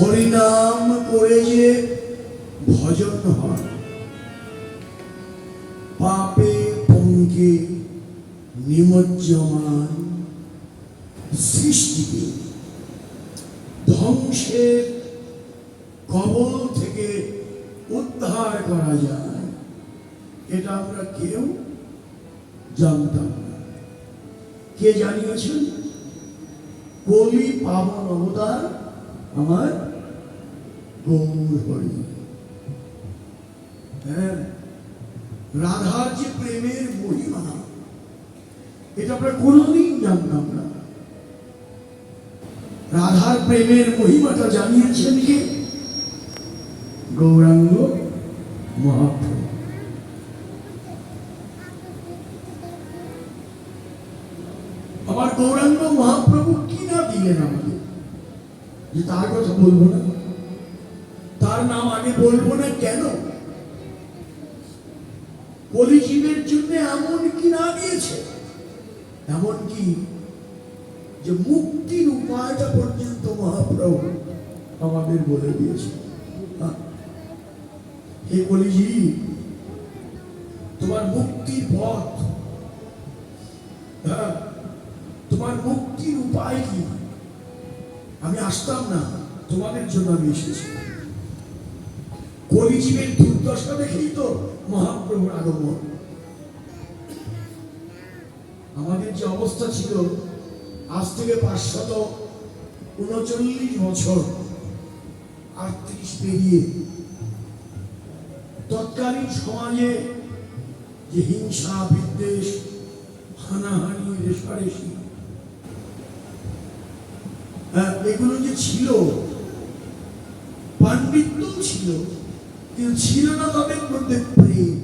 হরিনাম করে যে ভজন হয়, পাপে পঙ্কে নিমজ্জমান সৃষ্টিকে ধ্বংসের কবল থেকে উদ্ধার করা যায়। এটা আমরা কেউ জানতাম না। কে জানিয়েছেন? কলি পাবন অবতার আমার গৌর হরি হ্যাঁ রাধার যে প্রেমের মহিমা, এটা আমরা কোনোদিন জানতাম না। রাধার প্রেমের মহিমাটা জানিয়েছেন কে? গৌরাঙ্গ মহাপ্রভু। আমার গৌরাঙ্গ মহাপ্রভু কি না দিলেন আমাকে? যে তার কথা বলব না। তার নাম আগে বলব না কেন? কলিজীবের জন্য এমন কি না দিয়েছে এমন কি যে মুক্তির উপায়টা পর্যন্ত মহাপ্রভু আমাদের বলে দিয়েছে। হ্যাঁ? হে কলিজীব তোমার মুক্তির পথ হ্যাঁ? তোমার মুক্তির উপায় কি? আমি আসতাম না, তোমাদের জন্য আমি এসেছি। কলিজীবের দুর্দশা দেখেই তো মহাপ্রভুর আগমন। আমাদের যে অবস্থা ছিল আজ থেকে পাঁচশত উনচল্লিশ বছর আটত্রিশ পেরিয়ে তৎকালীন সমাজে যে হিংসা বিদ্বেষ হানাহানি রেশারেশি হ্যাঁ, এগুলো যে ছিল পাণ্ডিত্য ছিল কিন্তু ছিল না তাদের মধ্যে প্রেম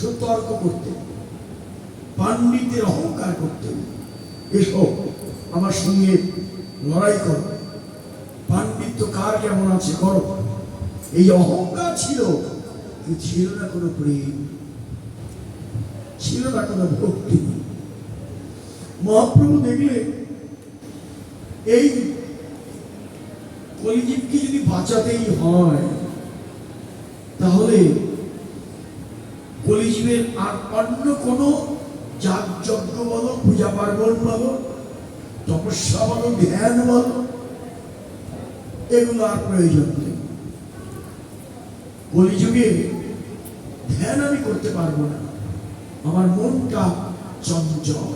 সতর্ক করতে পাণ্ডিতের অহংকার করতে এসো, আমার সঙ্গে লড়াই করো। পাণ্ডিত্য কার কেমন আছে করো। এই অহংকার ছিল ছিল না কোনো প্রেম। ছিল না কোনো ভক্তি। মহাপ্রভু দেখলে, এই কলিজীবকে যদি বাঁচাতেই হয় তাহলে কলিজীবের আর অন্য কোনো যাগ যজ্ঞ বলো, পূজা পার্বণ বলো, তপস্যা বলো, ধ্যান বলো, এগুলো আর প্রয়োজন নেই। কলিযুগে ধ্যান আমি করতে পারব না। আমার মনটা চঞ্চল।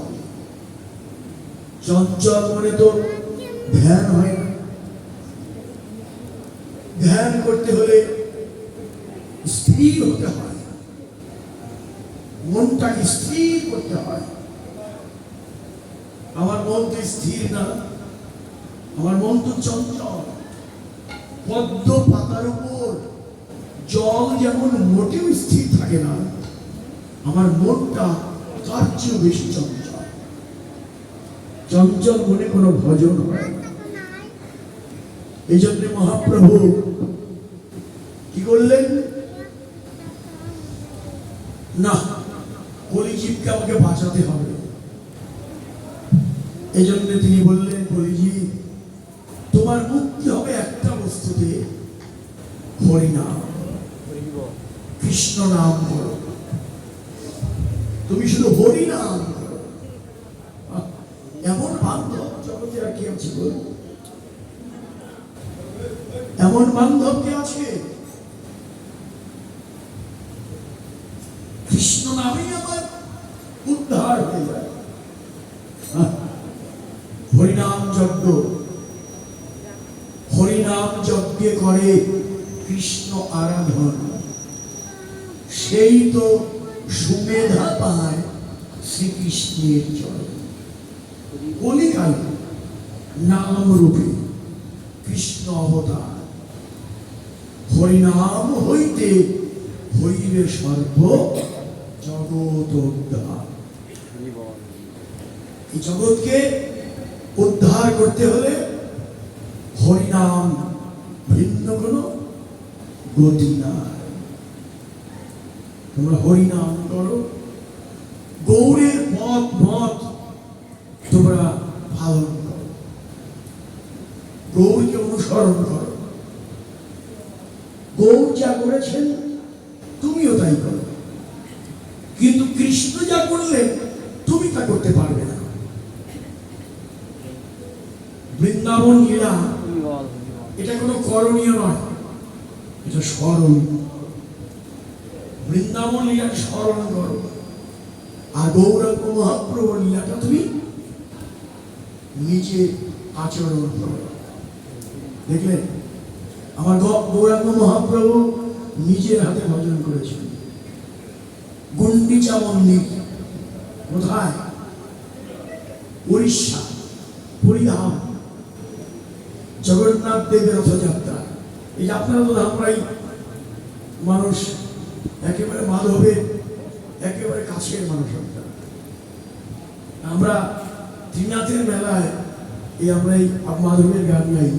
চঞ্চল মনে তো ধ্যান হয় না। ধ্যান করতে হলে স্থির হতে হয়। মনটাকে স্থির করতে হয়। আমার মন তো স্থির না, আমার মন তো চঞ্চল। পদ্ম পাতার উপর জল যেমন মোটেও স্থির থাকে না, আমার মনটা তার চেয়েও বেশি চঞ্চল। চঞ্চল মনে কোনো ভজন হয় এই জন্য মহাপ্রভু কি করলেন? না কলিজীবকে আমাকে বাঁচাতে হবে। এই জন্য তিনি বললেন কলিজীব তোমার মুক্তি হবে একটা বস্তুতে হরিনাম। কৃষ্ণ নাম করো তুমি শুধু হরি নাম করো আহ, এমন বান্ধব জগতে আর কি আছে এমন বান্ধব কে আছে কৃষ্ণ নামেই আমার উদ্ধার হয়ে যায় আহ, হরিনাম যজ্ঞ। হরিনাম যজ্ঞে করে কৃষ্ণ আরাধন। সেই তো সুমেধা পায় শ্রীকৃষ্ণের চরণ। কলিকাল নাম রূপে কৃষ্ণ অবতার। হরিনাম হইতে হইবে সর্ব জগৎ উদ্ধার এই জগৎকে উদ্ধার করতে হলে হরিনাম ভিন্ন কোনো গতি নাই। তোমরা হরিনাম করো। গৌরের পথ মত তোমরা পালন করো। গৌরকে অনুসরণ করো। গৌর যা করেছেন তুমিও তাই করো। কিন্তু কৃষ্ণ যা করলেন তুমি তা করতে পারবে না। বৃন্দাবন লীলা এটা কোনো করণীয় নয়, এটা স্মরণ। বৃন্দাবন লীলা স্মরণ করো। আর গৌরঙ্গ মহাপ্রভু লীলাটা তুমি নিজে আচরণ করো। দেখলে, আমার গৌরাঙ্গ মহাপ্রভু নিজের হাতে ভজন করেছেন। গুন্ডিচা মন্দির কোথায়? উড়িষ্যা পুরীধাম জগন্নাথ দেবের রথযাত্রা। এই যে আপনারা তো আমরাই মানুষ একেবারে মাধবের একেবারে কাছের মানুষ আমরা। ত্রিনাথের মেলায় এই আমরা এই মাধবের গান গাই।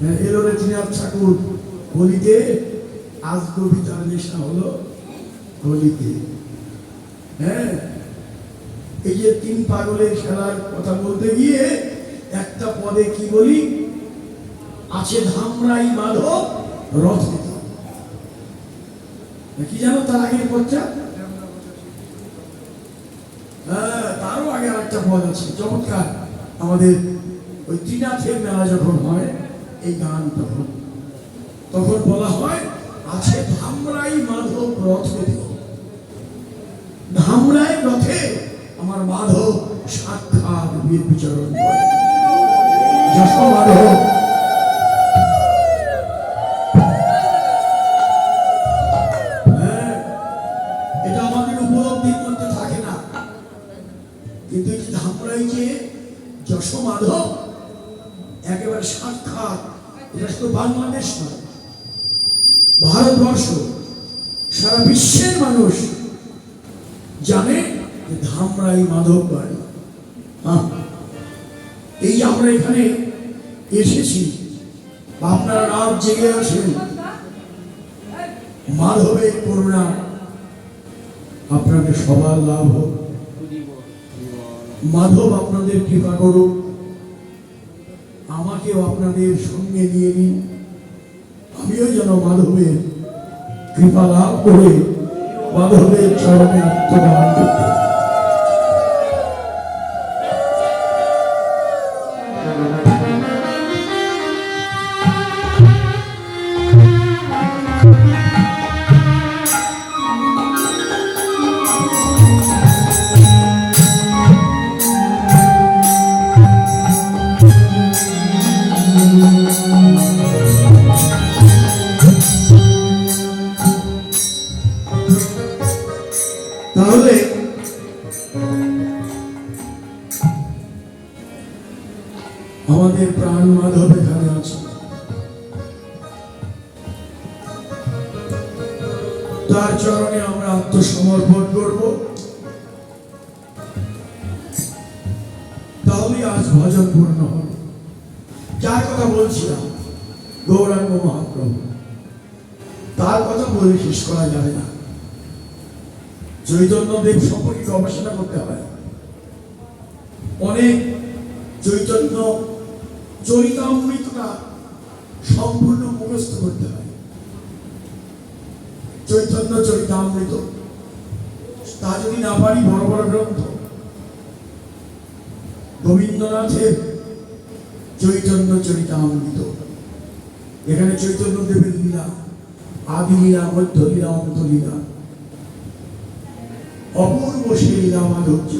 হ্যাঁ, এলো রে ত্রিনাথ ঠাকুর হোলিতে আজ কবিতার নেশা হলো হোলিতে হ্যাঁ? এই যে তিন পাগলের খেলার কথা বলতে গিয়ে একটা পদে কি বলি? আছে ধামরাই মাধব রথ কি জানো তার আগের পদটা? হ্যাঁ তারও আগে আরেকটা পদ আছে। চমৎকার। আমাদের ওই ত্রিনাথের মেলা যখন হয়, এই গান তখন। তখন বলা হয়, আছে ধামরাই মাধব রথ বেঁধে ধামরাই রথে আমার মাধব সাক্ষাৎ বীর বিচরণ করে মাধব। হ্যাঁ, এটা আমাদের উপলব্ধির মধ্যে থাকে না। কিন্তু এই যে যশ মাধব একেবারে সাক্ষাৎ এটা শুধু বাংলাদেশ নয় ভারতবর্ষ সারা বিশ্বের মানুষ জানে ধামরাই মাধব বাড়ি। এই আমরা এখানে এসেছি আপনারা রাত জেগে আছেন, মাধবের করুণা আপনাদের সবার লাভ হোক মাধব আপনাদের কৃপা করুক, আমাকেও আপনাদের সঙ্গে নিয়ে নিন আমিও যেন মাধবের কৃপা লাভ করে মাধবের চরণে আত্মদান তার চরণে আমরা আত্মসমর্পণ করব। তাহলে আজ ভজন পূর্ণ হবে। যার কথা বলছিলাম, গৌরাঙ্গ মহাপ্রভু, তার কথা বলে শেষ করা যাবে না। চৈতন্য দেব সম্পর্কে গবেষণা করতে হয়। অনেক চৈতন্য চরিতামৃতটা সম্পূর্ণ মুখস্থ করতে হয়। চৈতন্য চরিতামৃত। তা যদি না পারি, বড় বড় গ্রন্থ। গোবিন্দনাথের চৈতন্য চরিতামৃত। এখানে চৈতন্য দেবের লীলা, আদি লীলা, মধ্য লীলা অন্ত লীলা। অপূর্ব সেই লীলা মাধুর্য।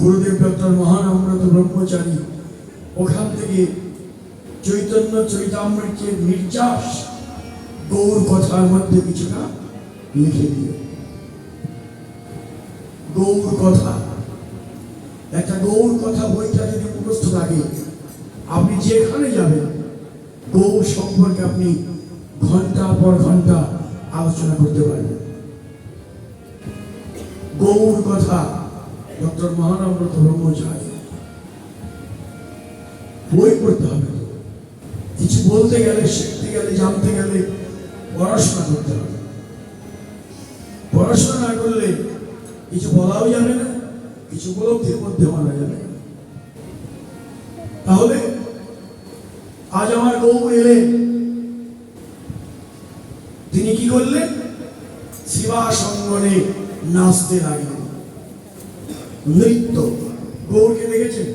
গুরুদেব ডক্টর মহানম্রত ব্রহ্মচারী ওখান থেকে চৈতন্য চৈতামৃতের নির্যাস গৌর কথার মধ্যে কিছুটা লিখে দিয়ে গৌর কথা। একটা গৌর কথা বইটা যদি মুখস্থ থাকে, আপনি যেখানে যাবেন গৌর সম্পর্কে আপনি ঘণ্টা পর ঘণ্টা আলোচনা করতে পারবেন। গৌর কথা, ডক্টর মহানব্রত ব্রহ্মচারী। বই পড়তে হবে। কিছু বলতে গেলে, শিখতে গেলে, জানতে গেলে পড়াশোনা করতে হবে। পড়াশোনা না করলে কিছু বলাও যাবে না, কিছু উপলব্ধির মধ্যে মানা যাবে তাহলে আজ আমার বউ এলে, তিনি কি করলেন? শিবাসঙ্গনে নাচতে লাগলেন। নৃত্য গৌরকে দেখেছেন?